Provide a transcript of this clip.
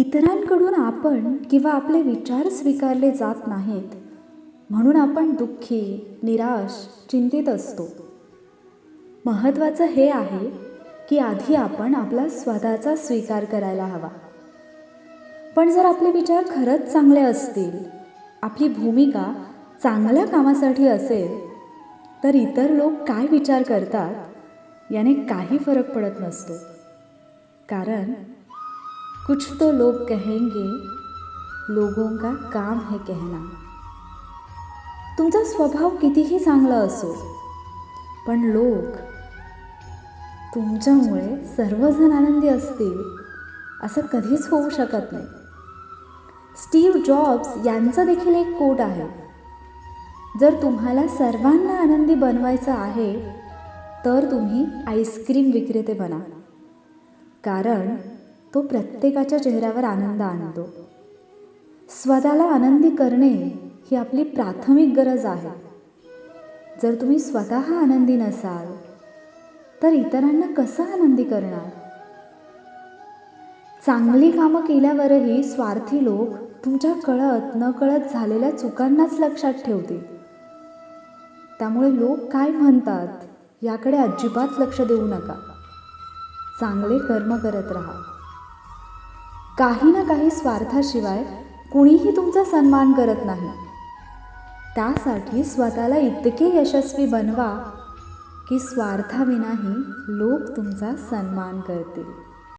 इतरांकडून आपण किंवा आपले विचार स्वीकारले जात नाहीत. म्हणून आपण दुःखी निराश चिंतित असतो. महत्त्वाचं हे आहे की आधी आपण आपला स्वतःचा स्वीकार करायला हवा. पण जर आपले विचार खरंच चांगले असतील आपली भूमिका चांगल्या कामासाठी असेल तर इतर लोक काय विचार करतात याने काही फरक पडत नसतो. कारण कुछ तो लोग कहेंगे लोगों का काम है कहना। तुमचा स्वभाव कितीही चांगला असो पण लोक तुमच्यामुळे सर्वजण आनंदी असतील असं कधीच होऊ शकत नाही. स्टीव्ह जॉब्स यांचा देखील एक कोट आहे. जर तुम्हाला सर्वांना आनंदी बनवायचं आहे तर तुम्ही आईस्क्रीम विक्रेते बना. कारण तो प्रत्येकाच्या चेहऱ्यावर आनंद आणतो. स्वतःला आनंदी करणे ही आपली प्राथमिक गरज आहे. जर तुम्ही स्वतः आनंदी नसाल तर इतरांना कसं आनंदी करणार? चांगली कामं केल्यावरही स्वार्थी लोक तुमच्या कळत नकळत झालेल्या चुकांनाच लक्षात ठेवतील. त्यामुळे लोक काय म्हणतात याकडे अजिबात लक्ष देऊ नका. चांगले कर्म करत राहा. काही ना काही स्वार्थाशिवाय कुणीही तुमचा सन्मान करत नाही. त्यासाठी स्वतःला इतके यशस्वी बनवा की स्वार्थाविनाही लोक तुमचा सन्मान करतील.